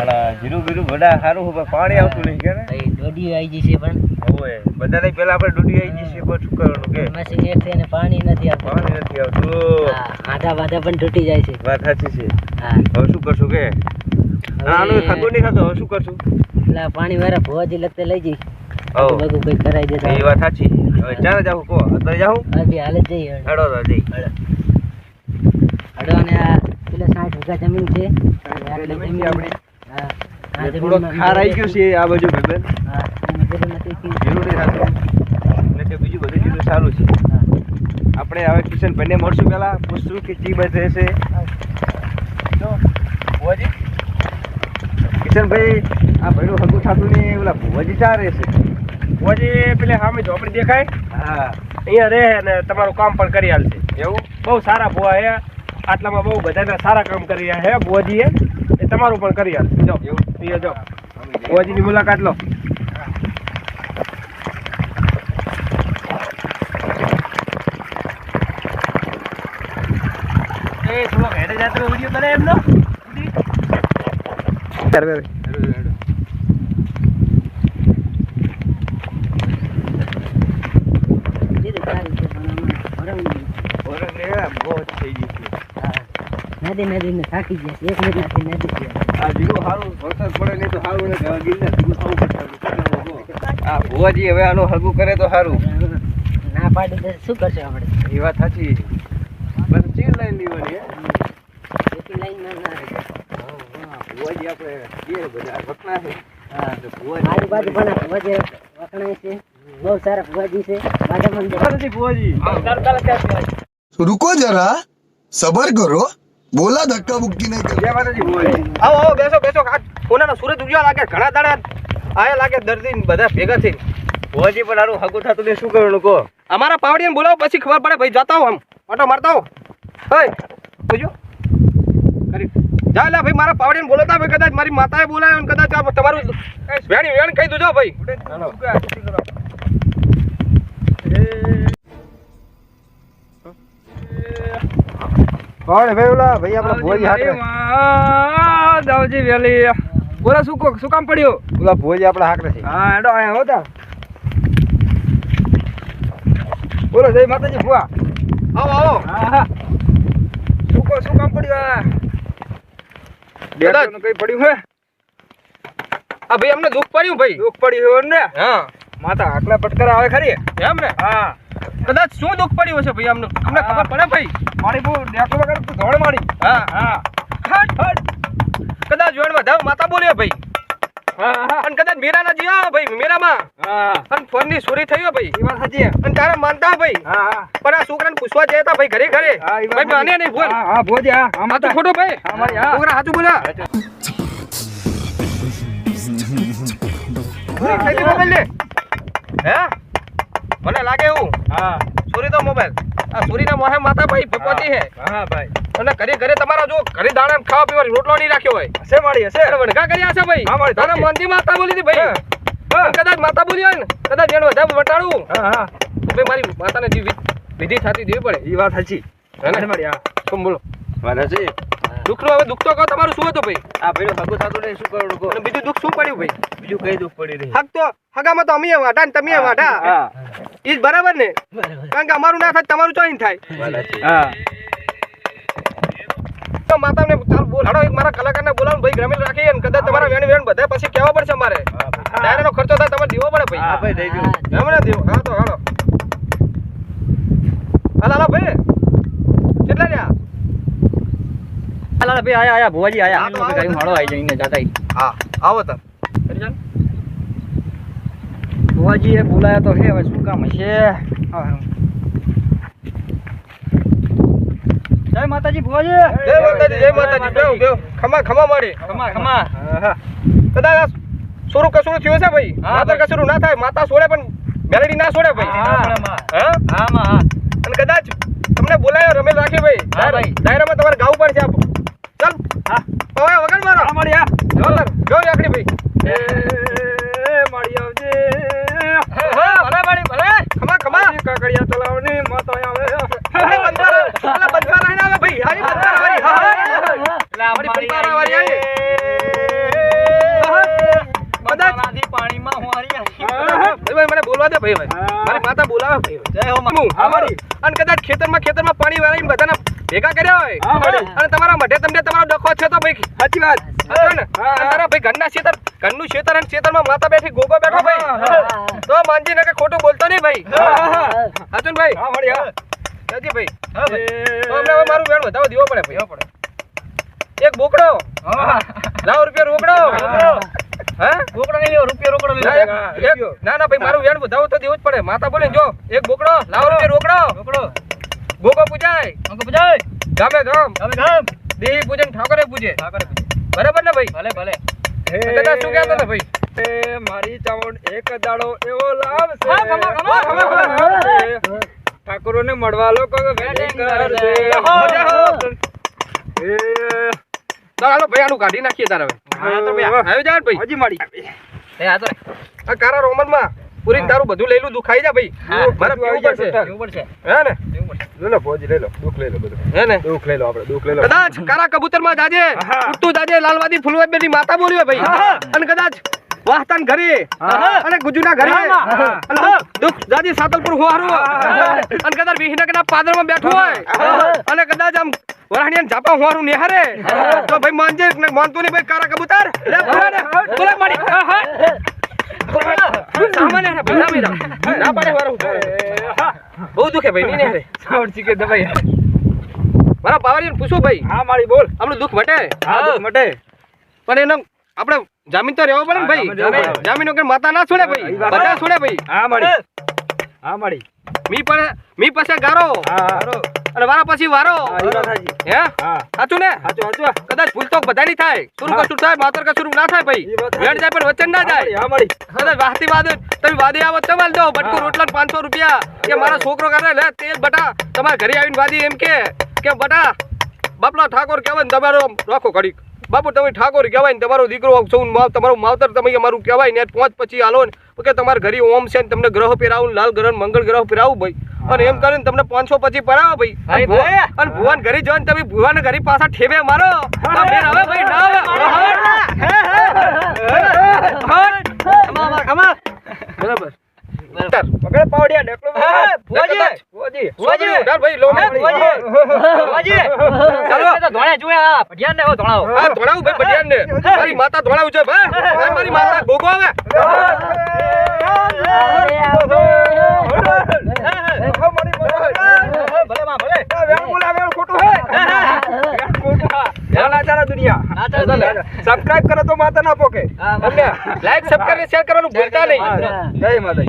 અને જીરું બીરું બધા સારું હોય પાણી આવતું નહીં કે ને? ભાઈ આવી જશે પણ. ઓય બધાને પહેલા આપણે ડૂડી આવી જઈએ પણ શું કરવાનું કે મશીન એક થઈને પાણી નથી આવતું. પાણી નથી આવતું. આધા પણ તૂટી જાય છે. વાત સાચી છે. હા. હવે શું કરશું કે? આનું ખાતું નહીં ખાતું હવે શું કરશું? એટલે પાણી વાળા ભુવાજી લગતે લઈ જઈ. હવ. બધું કઈ કરાઈ દેતા એ વાત સાચી. હવે ચાલે જાવ કહો અત્યારે જાઉં અભી હાલ જ જઈએ હેડો તો જઈ. હડો અને આ પેલા સાઠ વીઘા જમીન છે. જમીન આપણી. ને ગયું છે આ બાજુ ભાઈબંધ હા નથી કે જીરું નહીં થતું ને કે બીજું બધું જીરું સારું છે. આપણે હવે કિશનભાઈને મળશું પહેલાં પૂછશું કે જી બધ રહેશે. કિશનભાઈ આ ભાઈનું હગું થતું નહીં ઓલા ભુવાજી ચા રહેશે ભુવાજી પેલે સામે ઝોપડી દેખાય. હા. અહીંયા રહે અને તમારું કામ પણ કરી હાલશે એવું? બહુ સારા ભુવા હે. આટલામાં બહુ બધાના સારા કામ કરી રહ્યા હે ભુવાજીએ. તમારું પણ કરી જો એવું? અહીંયા જો. ભુવાજીની મુલાકાત લો. એ થોડો ઘરે જાતે વિડિયો બને એમનો જીરું સારું છે પણ આમાં ભરમ નહીં. ઓરખ ને બહુ જ થઈ ગઈ છે નદી નદી થાકી ગયા એક મિનિટ નાખી નદી આ જીરું સારું વરસાદ પડે નહીં તો સારું ને ગીરના જીરું થવું આ ભુવાજી હવે આનું હગું કરે તો સારું ના પાડે દે શું કરશે આપણે? એ વાત સાચી. બસ ચીર લેવાની હે? લાઈન ના ના ભુવાજી આપણે એ બધા વખણા છે. હા. તો ભુવાજી વખણાય છે. બહુ સારા ભુવાજી છે. માધા મંદિર. ભુવાજી. રૂકો જરા સબર કરો. બોલા ધક્કા મુક્કી નહીં જય બોલી. આવો આવો બેસો બેસો. આ કોનાનો સૂરજ ઉગ્યો લાગે ઘણા દાડા આયા લાગે દર્દી બધા ભેગા થઈ ભોજી પણ આનું હગું થતું ને શું કરવાનું કહો? અમારા પાવડીને બોલાવો પછી ખબર પડે. ભાઈ જતા હો આમ. ઓટો મારતા હો. હે જોજો કરી. ભાઈ મારા પાવડીને બોલાતા ભાઈ કદાચ. મારી માતાએ બોલાયો ને કદાચ તમારું વેણી વેણ કહી દો ભાઈ કોણ ભાઈ ઓલા ભાઈ આપણા ભુવાજી હાકરે દાવજી વેલી. બોલા શું કો- શું કામ પડ્યું? ઓલા ભોજ આપણે હાકરે છે. હા એડો આયા હોતા બોલો જય માતાજી ભુવા આવો આવો. હા શું કો શું કામ પડ્યું આ? બેટાનું કઈ પડ્યું હે? આ ભાઈ અમને દુઃખ પડ્યું ભાઈ. દુઃખ પડ્યું ને હા. માતા આકલા પટકરા આવે ખરી? એમ ને હા. કદાચ શું દુઃખ પડ્યું હશે ભાઈ અમને અમને ખબર પડે ભાઈ? મારી બહુ ડેકો વગર તું ધોળ મારી. હા. હા. હટ હટ. કદાચ જોડમાં ધાવ માતા બોલ્યો ભાઈ. અને કદાચ મેરાના જીવા ભાઈ મીરામાં. અને ફોનની ચોરી થઈ ભાઈ. એ વાત સાચી અને તારા માનતા ભાઈ. હા હા. પણ આ છોકરાને પૂછવા જયા હતા ભાઈ ઘરે ઘરે. હા, ભાઈ માને નહીં બોલ આ તો ખોટો ભાઈ. છોકરા હે? મને લાગે એવું. હા. સુરી તો મોબાઈલ. આ ચોરીના મોહે માતા ભાઈ પહોંચી હે. હા ભાઈ. અને ઘરે ઘરે તમારા જો ઘરે દાણા ખાવા પીવા રોટલો નહીં રાખ્યો હોય. હશે મારી હશે. વણકા કર્યા છે ભાઈ? હા, મારી તારા. મનથી માતા બોલી હતી ભાઈ. કદાચ માતા બોલી હોય ને કદાચ એનો વધારે વટાડું હા હા. તો ભાઈ મારી માતાને જીવ વિધિ થતી દેવી પડે. એ વાત સાચી. હે મારી હા. શું બોલો? વાત સાચી. દુઃખનું હવે દુઃખ તો કહો તમારું શું હતું ભાઈ? આ ભાઈ હગું થતું નહીં શું કરવાનું કહો? અને બીજું દુઃખ શું પડ્યું ભાઈ? બીજું કઈ દુઃખ પડી નહીં. હક તો હગામાં તો અમે વાઢા ને તમે વાઢા. જ બરાબર ને? કારણ કે અમારું ના થાય તમારું ચોઈન થાય. હા. તો માતાને ચાલ બોલાડો એક મારા કલાકારને બોલાવો ભાઈ ગ્રામીણ રાખી અને કદાચ તમારા વેણ વેણ બધા પછી કહેવા પડશે અમારે. ડાયરાનો ખર્ચો થાય તમારે દેવો પડે હા ભાઈ ભાઈ દઈ દઉં. હમણાં દેવો. હા તો હાલો. હાલ હાલો ભાઈ. કેટલા રહ્યા? હાલો ભાઈ આયા આયા ભુવાજી આયા. આ તો ગાડી મળો આવી જઈને જાતા હા આવો તો કરી ચાલ ભુવાજી એ બોલાયા તો હે હવે શું કામ હશે? જય માતાજી ભુવાજી. જય માતાજી જય માતાજી. બેવ બેવ ખમા ખમા મારી. ખમા ખમા. કદાચ સોરું કસુરું થયું છે ભાઈ? હા, માતર કસુરું ના થાય માતા છોડે પણ મેલડી ના છોડે ભાઈ. હા હા માં હા? અને કદાચ તમને બોલાયો રમેલ રાખી ભાઈ. હા, ભાઈ. ડાયરામાં તમારે ગાવું પડશે આપ. ચાલ. હા. હવે વગર મારો. હા મારી હા. જો જો રાખડી ભાઈ. જવા દે ભાઈ ભાઈ મારી માતા બોલાવે ભાઈ જય હો મામુ અને કદાચ ખેતરમાં ખેતરમાં પાણી વાળીને બધાને ભેગા કર્યા હોય. અને તમારા મઢે તમને તમારો ડખો છે તો ભાઈ. સાચી વાત. અને તારા ભાઈ ઘરના ખેતર ઘરનું ખેતર અને ખેતરમાં માતા બેઠી ગોગો બેઠો ભાઈ. તો માનજી ને કે ખોટું બોલતો નહીં ભાઈ. અર્જુન ભાઈ? હા મળી હા. ભાઈ. મારું વેળ વધાવો દેવો પડે ભાઈ. પડે. એક બોકડો. લાવ રૂપિયા રોકડો. હા. બોકડો નહીં રૂપિયો રોકડો ના, ના ના ભાઈ મારું વેણ વધાવો તો દેવું જ પડે. માતા બોલે જો એક બોકડો લાવ રૂપિયા રોકડો. રોકડો. ગોગો પૂજાય. અંકો પૂજાય. ગામે ગામ. ગામે ગામ. દેવી પૂજન ઠાકોરે પૂજે. આગળ બરાબર ને ભાઈ? ભલે ભલે. કદાચ શું કહેતો ને ભાઈ? મારી ચાવણ એક દાડો એવો લાવશે. હા, ખમા, ખમા, ખમા, ખમા. ઠાકોરોને મળવા લોકો વેડિંગ કરશે હો. ચાલ હાલો ભાઈ આનું કાઢી નાખીએ તારે હવે. હા, તો ભાઈ. આવી જા ભાઈ. હજી મળી. આ તો આ કારા રોમનમાં પૂરી તારું બધું લઈ લું દુખાઈ જા ભાઈ. મારે પીવું પડશે હે ને? લો લો ભોજ લઈ લો દુઃખ લઈ લો બધું. હે ને? દુઃખ લઈ લો આપણે દુઃખ લઈ કદાચ કારા કબૂતરમાં જાજે. ઉઠતું જાજે લાલવાદી ફૂલવાદી બેની માતા બોલ્યો ભાઈ. અને કદાચ વાહતાન ઘરે અને ગુજુના ઘરે. અને દુઃખ સાતલપુર હોહારું અને કદાચ વિહીના કદાચ પાદરમાં બેઠું હોય. અને કદાચ આમ વરાણીયા જાપા હોહારું નિહારે. તો ભાઈ માનજે માનતું નહીં ભાઈ કારા કબૂતર. લે ને મારી હા, હા. સામાન્ય રે ભાઈ સામે ના પાડે વારું બહુ દુખે ભાઈ નહીં ને સાવડ ચીકે દબાઈ. મારા પાવરિયાને પૂછો ભાઈ. હા મારી બોલ. આપણું દુખ મટે? હા દુઃખ મટે. પણ એનો આપણે જામીન તો રહેવો પડે ને ભાઈ. જામીન. વગર માતા ના છોડે ભાઈ. વાત. બધા છોડે ભાઈ. હા મળી. હા મળી. મી પણ મી પાસે ગારો. હા અને વારા પછી વારો. હા વાત સાચી. હે? હા. સાચું ને? સાચું સાચું. કદાચ ભૂલ તો બધાની થાય. સુરુ. કસુર થાય માતર કસુર ના થાય ભાઈ. વાત. વેણ જાય પણ વચન ના જાય. કદાચ વાહતી વાદ તમે વાદે આવો તો માલ દો. બટકું રોટલા પાંચસો રૂપિયા. કે મારા છોકરો કરે લે તેલ બટા. તમારા ઘરે આવીને વાદી એમ કે કે બટા બાપલા ઠાકોર કહેવાય ને તમારો રાખો ઘડીક. બાપુ તમે ઠાકોર કહેવાય ને તમારો દીકરો સૌનું માવ તમારું માવતર તમે અમારું કહેવાય ને પાંચ પછી હાલો ને. કે તમારા ઘરે ઓમ છે ને તમને ગ્રહ પહેરાવું લાલ ગ્રહ મંગળ ગ્રહ પહેરાવું ભાઈ. અને એમ કરીને તમને પાંચસો પછી પરાવો ભાઈ. અને ભુવાન ઘરે જો તમે ભુવાન ઘરે પાછા ઠેબે મારો. તો ભાઈ ના બરાબર. પકડે પાવડિયા ડકલો ભોજી ભોજી ભોજી ભુવાજી, ભાઈ, લો ભોજી ભોજી ચાલો. ધોળે જુએ આ ભટિયાન ને ધોળાઓ હા, ધોળાવું ભાઈ ભટિયાને. મારી માતા ધોળાવું છે ભાઈ. મારી માતા ગોગો આવે સબસ્ક્રાઇબ કરો તો માતા ના પોકે લાઈક સબસ્ક્રાઇબ શેર કરવાનું ભૂલતા નહીં. જય માતા